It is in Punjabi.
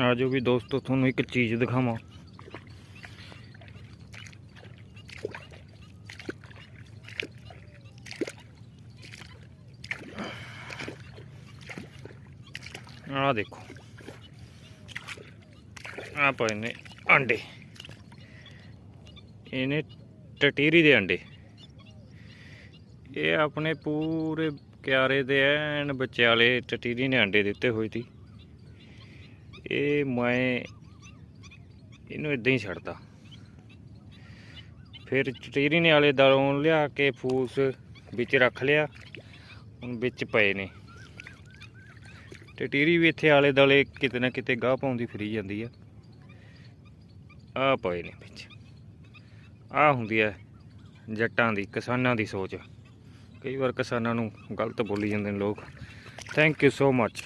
ਆ ਜੋ ਵੀ ਦੋਸਤੋ, ਤੁਹਾਨੂੰ ਇੱਕ ਚੀਜ਼ ਦਿਖਾਵਾਂ। ਆ ਦੇਖੋ। ਆ ਪਏ ਨੇ ਅੰਡੇ। ਇਹਨੇ ਟਟੀਰੀ ਦੇ ਅੰਡੇ। ਇਹ ਆਪਣੇ ਪੂਰੇ ਕਿਆਰੇ ਦੇ ਐਨ ਵਿਚਾਲੇ ਟਟੀਰੀ ਨੇ ਅੰਡੇ ਦਿੱਤੇ ਹੋਏ ਸੀ। ਇਹ ਮੈਂ ਇਹਨੂੰ ਇਦਾਂ ਹੀ ਛੱਡਦਾ ਫਿਰ ਟਟੀਰੀ ਨੇ ਆਲੇ ਦਾਲੋਂ ਲਿਆ ਕੇ ਫੂਸ ਵਿੱਚ ਰੱਖ ਲਿਆ। ਹੁਣ ਵਿੱਚ ਪਏ ਨੇ। ਟਟੀਰੀ ਵੀ ਇੱਥੇ ਆਲੇ ਦਾਲੇ ਕਿਤੇ ਨਾ ਕਿਤੇ ਗਾਹ ਪਾਉਂਦੀ ਫਰੀ ਜਾਂਦੀ ਆ। ਆ ਪਏ ਨੇ ਵਿੱਚ। ਆ ਹੁੰਦੀ ਹੈ ਜੱਟਾਂ ਦੀ, ਕਿਸਾਨਾਂ ਦੀ ਸੋਚ। ਕਈ ਵਾਰ ਕਿਸਾਨਾਂ ਨੂੰ ਗਲਤ ਬੋਲੀ ਜਾਂਦੇ ਨੇ ਲੋਕ। Thank you so much